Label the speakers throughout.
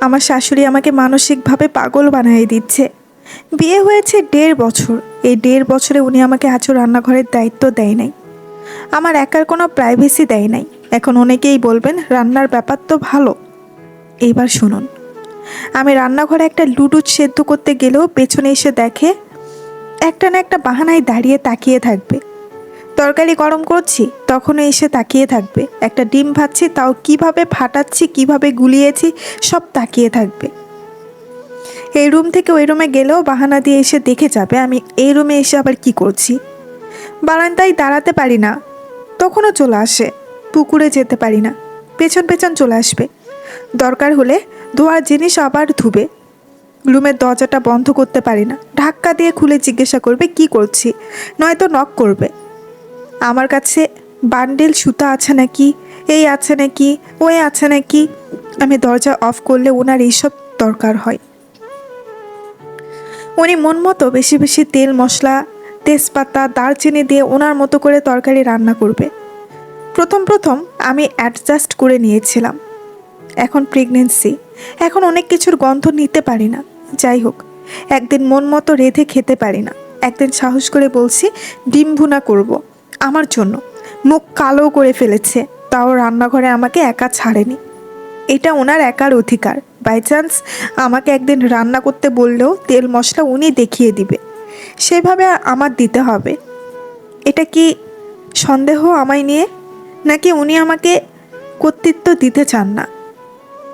Speaker 1: আমার শাশুড়ি আমাকে মানসিকভাবে পাগল বানিয়ে দিচ্ছে। বিয়ে হয়েছে দেড় বছর। এই দেড় বছরে উনি আমাকে আজও রান্নাঘরের দায়িত্ব দেয় নাই। আমার একার কোনো প্রাইভেসি দেয় নাই। এখন অনেকেই বলবেন, রান্নার ব্যাপার তো ভালো। এইবার শুনুন। আমি রান্নাঘরে একটা লুডু সেদ্ধ করতে গেলেও পেছনে এসে দেখে, একটা না একটা বাহানায় দাঁড়িয়ে তাকিয়ে থাকবে। তরকারি গরম করছি, তখনও এসে তাকিয়ে থাকবে। একটা ডিম ভাজছি, তাও কীভাবে ফাটাচ্ছি, কীভাবে গুলিয়েছি, সব তাকিয়ে থাকবে। এই রুম থেকে ওই রুমে গেলেও বাহানা দিয়ে এসে দেখে যাবে, আমি এই রুমে এসে আবার কি করছি। বারান্দায় দাঁড়াতে পারি না, তখনও চলে আসে, পুকুরে যেতে পারি না, পেছন পেছন চলে আসবে। দরকার হলে ধোয়ার জিনিস আবার ধুবে। রুমের দরজাটা বন্ধ করতে পারি না, ধাক্কা দিয়ে খুলে জিজ্ঞাসা করবে, কি করছি? নয়তো নক করবে। আমার কাছে বান্ডেল সুতা আছে নাকি? এই আছে নাকি? ওই আছে নাকি? আমি দরজা অফ করলে ওনার এইসব দরকার হয়। উনি মন মতো বেশি বেশি তেল, মশলা, তেজপাতা, দারচিনি দিয়ে ওনার মতো করে তরকারি রান্না করবে। প্রথম প্রথম আমি অ্যাডজাস্ট করে নিয়েছিলাম। এখন প্রেগনেন্সি এখন অনেক কিছুর গন্ধ নিতে পারি না। যাই হোক, একদিন মন মতো রেঁধে খেতে পারি না। একদিন সাহস করে বলছি, ডিম ভুনা করব। আমার জন্য। মুখ কালো করে ফেলেছে, তাও রান্নাঘরে আমাকে একা ছাড়েনি। এটা ওনার একার অধিকার। বাই চান্স আমাকে একদিন রান্না করতে বললেও তেল মশলা উনি দেখিয়ে দিবে। সেভাবে আমার দিতে হবে। এটা কি সন্দেহ আমায় নিয়ে? নাকি উনি আমাকে কর্তৃত্ব দিতে চান না?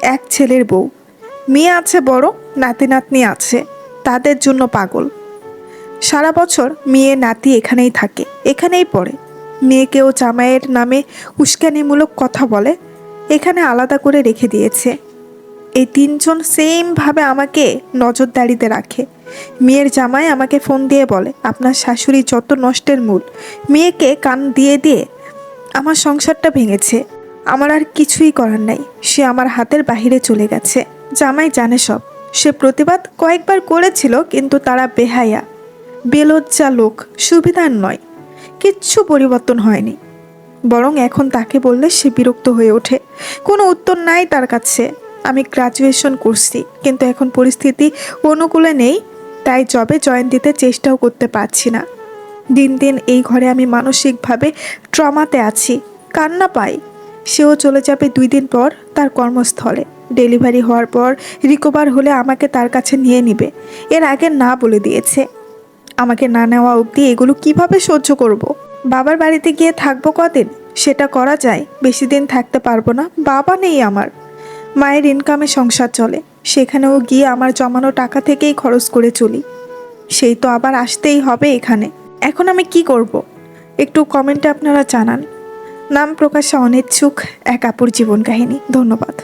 Speaker 1: এক ছেলের বউ। মেয়ে আছে বড়, নাতি নাতনি আছে, তাদের জন্য পাগল। সারা বছর মেয়ে নাতি এখানেই থাকে। এখানেই পড়ে। মেয়েকেও জামাইয়ের নামে উস্কানিমূলক কথা বলে, এখানে আলাদা করে রেখে দিয়েছে। এই তিনজন সেমভাবে আমাকে নজরদারিতে রাখে। মেয়ের জামাই আমাকে ফোন দিয়ে বলে, আপনার শাশুড়ি যত নষ্টের মূল। মেয়েকে কান দিয়ে দিয়ে আমার সংসারটা ভেঙেছে। আমার আর কিছুই করার নাই। সে আমার হাতের বাহিরে চলে গেছে। জামাই জানে সব। সে প্রতিবাদ কয়েকবার করেছিল, কিন্তু তারা বেহায়া। বেলজ্জা লোক, সুবিধার নয়। কিচ্ছু পরিবর্তন হয়নি। বরং এখন তাকে বললে সে বিরক্ত হয়ে ওঠে। কোনো উত্তর নাই তার কাছে। আমি গ্রাজুয়েশন করছি, কিন্তু এখন পরিস্থিতি অনুকূলে নেই, তাই জবে জয়েন দিতে চেষ্টাও করতে পারছি না। দিন দিন এই ঘরে আমি মানসিকভাবে ট্রমাতে আছি, কান্না পাই। সেও চলে যাবে দুই দিন পর তার কর্মস্থলে। ডেলিভারি হওয়ার পর রিকভার হলে আমাকে তার কাছে নিয়ে নিবে। এর আগে না বলে দিয়েছে। আমাকে না নেওয়া অবধি এগুলো কীভাবে সহ্য করব। বাবার বাড়িতে গিয়ে থাকব কদিন? সেটা করা যায়। বেশি দিন থাকতে পারব না। বাবা নেই আমার। মায়ের ইনকামে সংসার চলে। সেখানেও গিয়ে আমার জমানো টাকা থেকেই খরচ করে চলি। সেই তো আবার আসতেই হবে এখানে। এখন আমি কি করব। একটু কমেন্টে আপনারা জানান। নাম প্রকাশে অনিচ্ছুক এক আপুর জীবন কাহিনী। ধন্যবাদ।